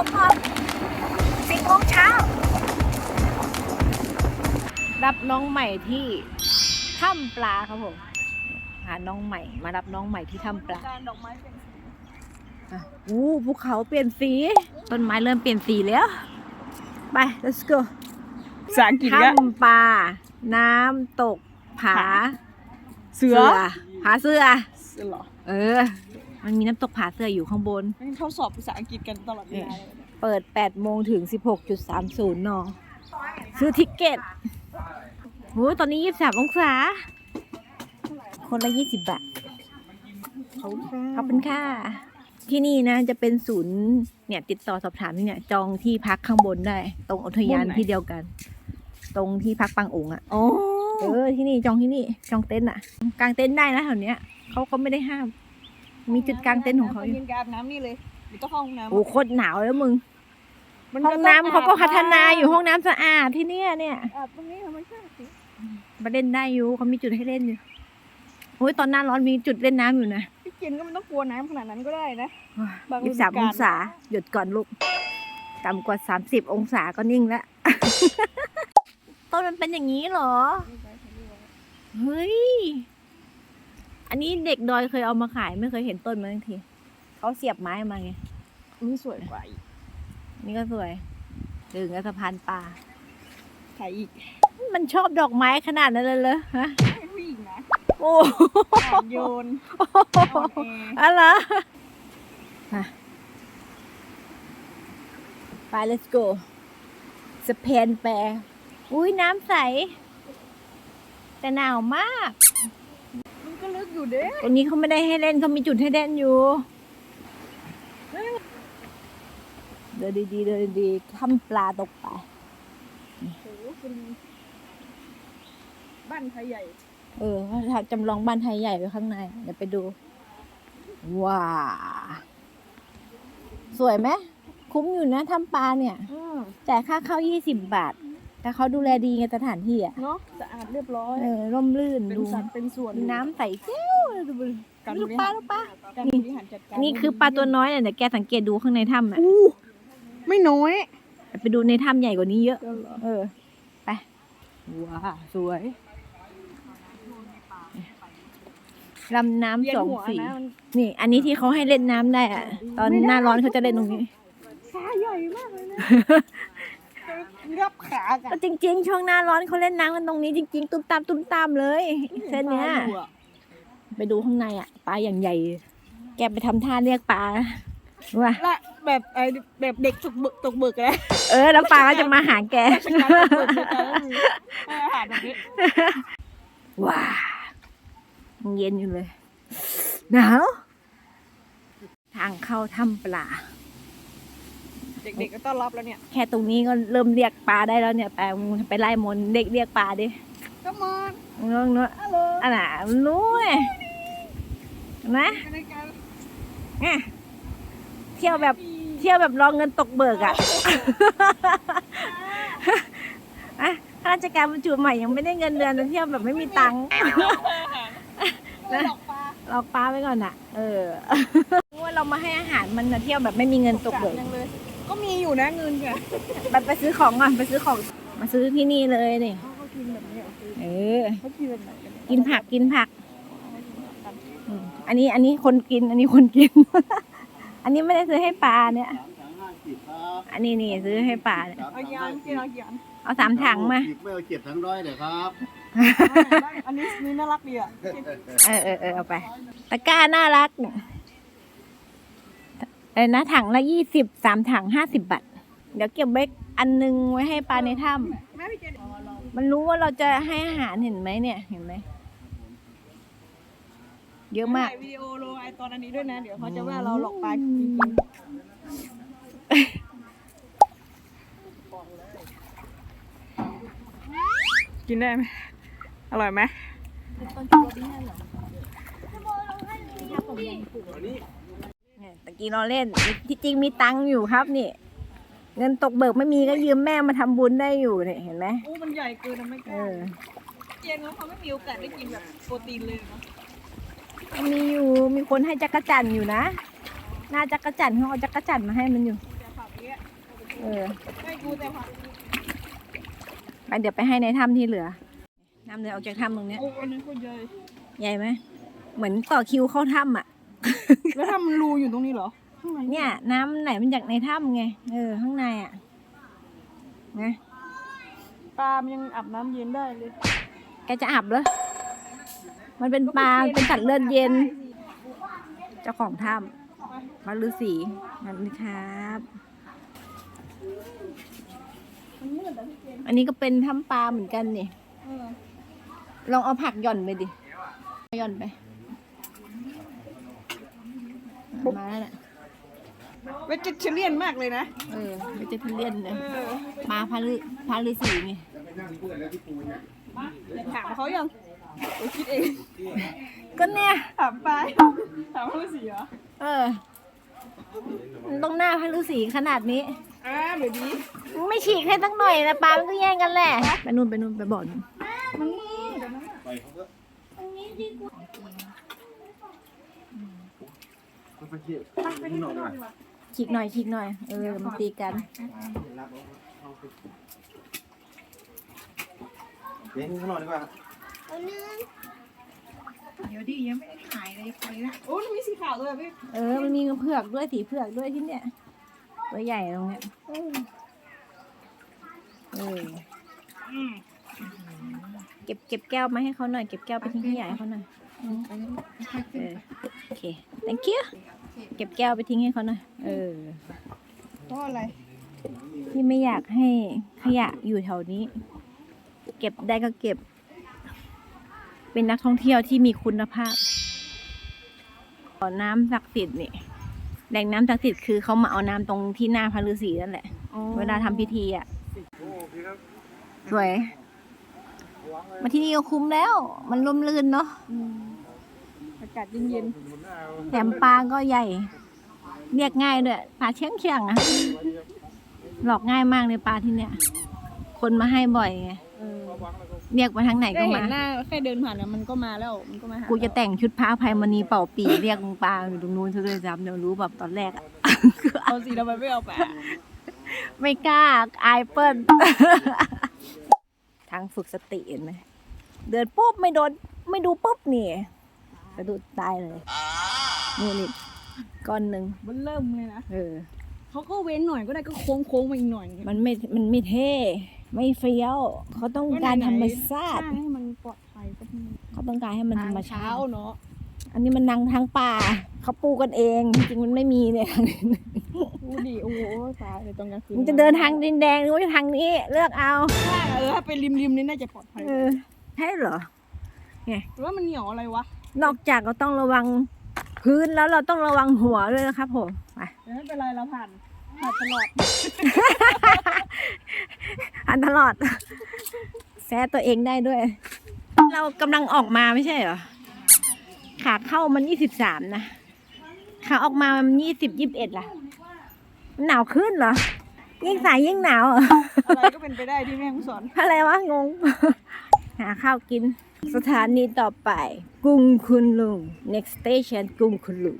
ผมก่อนสิบโมงเช้า รับน้องใหม่ที่ถ้ำปลาครับผม หาน้องใหม่ มารับน้องใหม่ที่ถ้ำปลาการดอกไม้เป็นอะอู้ภูเขาเปลี่ยนสี ต้นไม้เริ่มเปลี่ยนสีแล้ว ไป let's go ภาษาอังกฤษก็ถ้ำปลา น้ำตก ผา เสือผาเสือ เสือเหรอ เออ มันมีน้ำตกผาเสืออยู่ข้างบนงั้นเขาสอบภาษาอังกฤษกันตลอดเวลาเลยเนี่ยเปิด 8 โมงถึง 16.30 น ซื้อทิกเก็ตโหตอนนี้ 23 องศา คนละ 20 บาท เขาขอบคุณค่ะ ที่นี่นะจะเป็นศูนย์เนี่ยติดต่อสอบถามที่เนี่ย จองที่พักข้างบนได้ ตรงอุทยานที่เดียวกัน ตรงที่พักปังอุ๋งอะอ๋อเออที่นี่จองที่นี่จองเต็นท์อะกางเต็นท์ได้นะแถวเนี้ยเขาก็ไม่ได้ห้าม มีจุดกางเต็นท์ของเขาอเย็ยู่นกอาบน้ำนี่เลยหรือต้องห้องน้ำโอ้โคตรหนาวแล้วมึงมัห้องน้ำเขาก็พัฒนาอยู่ห้องน้ำสะอาดที่เนี่ยเนี่ยอาบตรงนี้ธรรมชาติสิมาเล่นได้อยู่เขามีจุดให้เล่นอยู่โอ้ยตอนหน้าร้อนมีจุดเล่นน้ำอยู่นะพี่กินก็ไม่ต้องกลัวน้ำขนาดนั้นก็ได้นะ บางฤยี่ดูสามกาลองศาหยุดก่อนลูก ต่ำกว่าสามสิบองศาก็นิ่งแล้ว ต้นมันเป็นอย่างนี้เหรอ เฮ้ย อันนี้เด็กดอยเคยเอามาขายไม่เคยเห็นต้นมันทังทีเขาเสียบไม้มาไงนี่สวยกว่าอีกนี่ก็สวยดึงกับสะพานปลาถ่ายอีก มันชอบดอกไม้ขนาดนั้นเลยเหรอฮะให้ผู้หญิงนะโอ้อ่อนโยนอ่อนแออะไรมาไป let's go สเปนแปรอุ้ยน้ำใส แต่หนาวมากมันก็ลึก อยู่เด้ตรงนี้เขาไม่ได้ให้เล่นเขามีจุดให้เล่นอยู่ เดินดีๆเดินดีๆทำปลาตกไปโอ้โหเป็นบ้านไทยใหญ่เออเขาทำจำลองบ้านไทยใหญ่ไว้ข้างใน เดี๋ยวไปดู ว้า สวยไหม คุ้มอยู่นะทำปลาเนี่ย อืมจ่ายค่าเข้า20บาท แต่เขาดูแลดีไงสถานที่อะเนาะสะอาดเรียบร้อยเออร่มรื่นเป็นดูสัดเป็นส่วนน้ำใสเจ้วดูดิการลูบกริปลาหารลูกปลาการบริหารจัดการอันนี้คือปลาตัวน้อยเนี่ยเดี๋ยวแกสังเกตดูข้างในถ้ำอะอู้ไม่น้อยไปดูในถ้ำใหญ่กว่านี้เยอะ ก็เหรอเออ ไปว้าสวยลำน้ำเย็นสองหัวสีนะมันนี่ อันนี้ที่เขาให้เล่นน้ำได้อะตอนไม่ได้หน้าร้อนเขาจะเล่นตรงนี้ ขาใหญ่มากเลยนะ งับขากัก็นจริง ๆ ช่วงหน้าร้อนเขาเล่นน้ำกันตรงนี้จริง ๆ ตุ้มตามตุ้มตามเลยเส้นเนี้ยปลาอยู่อะไปดูข้างในอะปลาอย่างใหญ่ แกไปทำท่าเรียกปลาว่าและแบบไอ้แบบเด็กตกบึกตกบึกเลยเออ แล้วปลาก็จะมาหาแกราชการตกบึกเลยแต่ก็มีให้อาหารแบบนี้ว้ายังเย็นอยู่เลยหนาวทางเข้าถ้ำปลา เด็กๆก็ต้อนรับแล้วเนี่ยแค่ตรงนี้ก็เริ่มเรียกปลาได้แล้วเนี่ยไปมึงไปไล่มนต์เด็กเรียกปลาดิก็มอนนู้นนู้นฮัลโหลอันน่ะนู้นเห็นะในการเนี่ยเที่ยวแบบเที่ยวแบบรองเงินตกเบิกอะอะข้าราชการบรรจุใหม่ยังไม่ได้เงินเดือนแต่เที่ยวแบบไม่มีตังค์ก็หลอกปลาเราปลาไว้ก่อนอะ เออว่าเรามาให้อาหารมันนะเที่ยวแบบไม่มีเงินตกเบิกยังเลย ก็มีอยู่นะเงินค่ะไปไปซื้อของก่อนไปซื้อของ มาซื้อที่นี่เลยนี่เขาก็กินแบบนี้เหรอเออ เขากินแบบไหนกันเนี่ยกินผักกินผักอืมอันนี้อันนี้คนกิน อันนี้คนกิน อันนี้ไม่ได้ซื้อให้ปลาเนี่ยอันนี้นี่ซื้อให้ปลาเนี่ยเอายานกินเอายานเอาสามถังมา ไม่เอาเจ็ดทั้งร้อยเลยครับอันนี้นี่น่ารักดีอะ เออเออเออเอาไป ตะกร้าน่ารักเออนะถังละยี่สิบสามถังห้าสิบบาท เดี๋ยวเก็บไว้อันนึงไว้ให้ปลาในถ้แม่พี่เจนำมันรู้ว่าเราจะให้อาหารเห็นไหมเนี่ยเห็นไหมเยอะมากถ่ายวิดีโอลงไอตอนอันนี้ด้วยนะ เดี๋ยวเขาจะว่าเราหลอกปลาจริงๆกินได้ไหมอร่อยไหมเนี่ย ตะกี้เราเล่น ที่จริงมีตังค์อยู่ครับนี่ เงินตกเบิกไม่มีก็ยืมแม่มาทำบุญได้อยู่เนี่ยเห็นไหมโอ้มันใหญ่เกินนะไม่กเอล้าอเจนเขาไม่มีโอกาสได้กินแบบโปรตีนเลยเนาะมีอยู่มีคนให้จักรจันทร์อยู่นะหน้าจักรจันทร์เขาเอาจักรจันทร์มาให้มันอยู่ แต่ผักเนี้ยเออให้กูแต่ผักไปเดี๋ยวไปให้ในถ้ำที่เหลือน้ำเดินออกจากถ้ำตรงเนี้ย โอ้อันนี้โคตรใหญ่ใหญ่ไหม เหมือนต่อคิวเข้าถ้ำอะ แล้วถ้ามันรูอยู่ตรงนี้เหรอข้างในเนี่ย น้ำไหลมันจากในถ้ำไง เออ ข้างในอะ นะ ปลามันยังอาบน้ำเย็นได้เลยแกจะอาบเหรอ มันเป็นปลา เป็นสัตว์เลือดเย็น เจ้าของถ้ำพระฤาษีนั่นครับ มันมืดแต่พี่เจนอันนี้ก็เป็นถ้ำปลาเหมือนกันนี่ เออลองเอาผักหย่อนไปดิ หย่อนไป มาแล้วแหละเวจิเทเรียนมากเลยนะ เออไม่จะทุเรียนเอนะอปลาพาฤพาฤาษีไงถามเขายังโอ้คิดเอง ก็เนี่ยถามปลาถามเขาสิเหรอ เออมันต้องหน้าพาฤาษีขนาดนี้อ่าเดี๋ยวนี้ไม่ฉีกให้ตั้งหน่อยนะปลามันก็แย่งกันแหละ ไปนู่นไปนู่นไปบ่อนมันมืดเดี๋ยวนะไปเขาก็ ไปเที่ยวไปที่นอกดีกว่าฉีกหน่อยฉีกหน่อย เออมันตีกันเล่นข้างนอกดีกว่าเดี๋ยวดิยังไม่ได้ขายเลยไปละโอ้มันมีสีขาวด้วยอะพี่เออ มันมีเผือกด้วยสีเผือกด้วยที่เนี่ยตัวใหญ่ตรงเนี้ยเอออืมเก็บเก็บแก้วมาให้เขาหน่อยเก็บแก้วไปทิ้งขยะให้เขาหน่อยเออโอเค thank you เก็บแก้วไปทิ้งให้เขาหน่อยเออเพราะอะไร ที่ไม่อยากให้ขยะอยู่แถวนี้ เก็บได้ก็เก็บ เป็นนักท่องเที่ยวที่มีคุณภาพบ่อน้ำศักดิ์สิทธิ์นี่แหล่งน้ำศักดิ์สิทธิ์คือเขามาเอาน้ำตรงที่หน้าพระฤาษีนั่นแหละ เวลาทำพิธีอะสวย มาที่นี่ก็คุ้มแล้ว มันร่มรื่นเนาะอืมอากาศเย็นแถมปลาก็ใหญ่ เรียกง่ายด้วยปลาเชียงเชียงๆอะหลอกง่ายมากเลยปลาที่เนี่ย คนมาให้บ่อยไงๆเออเรียกมาทางไหนแค่ก็เห็มานหน้าแค่เดินผ่านเนี่ยมันก็มาแล้ว มันก็มาหากูจะแต่งชุดพระอภัยมณีเป่าปีเรียกมึงปลาอยู่ตรงนู้นซะด้วยซ้ำเดี๋ยวรู้แบบตอนแรกอะ เอาสีทำไมไม่เอาแปะไม่กล้าอายเปิ้ล ทางฝึกสติเห็นไหม เดินปุ๊บไม่โดน ไม่ดูปุ๊บนี่กระดูดตายเลยนี่นี่ก้อนหนึ่งมันเริ่มเลยนะเออเขาก็เว้นหน่อยก็ได้ก็โค้งโค้งๆมาอีกหน่อยมันไม่มันไม่เท่ไม่เฟี้ยวเขาต้องการธรรมชาสติร้างให้มันปลอดภัยก็มีเขาต้องการให้มันธรรมชาเช้าติเนาะอันนี้มันนังทางป่าเขาปูกันเองจริงๆมันไม่มีเนี่ยดูดิโอ้โหตายเลยตรงกลางคืนมันจะเดินทางดินแดงหรือว่าทางนี้ เลือกเอาถ้าเออถ้าเป็นริมๆนี่น่าจะปลอดภัยเออใช่เหรอหรือว่ามันเหนียวอะไรวะ นอกจากเราต้องระวังพื้นแล้วเราต้องระวังหัวด้วยนะครับผมไปแต่ไม่เป็นไรเราผ่านผ่านตลอดอันตลอดแซ่ตัวเองได้ด้วย เรากำลังออกมาไม่ใช่เหรอขาเข้ามันยี่สิบสามนะขาออกมามันยี่สิบยี่สิบเอ็ดล่ะมันหนาวขึ้นเหรอ ยิ่งสายยิ่งหนาวเหรออะไรก็เป็นไปได้ที่แม่งสอนอะไรวะงง หาข้าวกิน สถานีต่อไปกรุงคุณลุง next station กรุงคุณลุง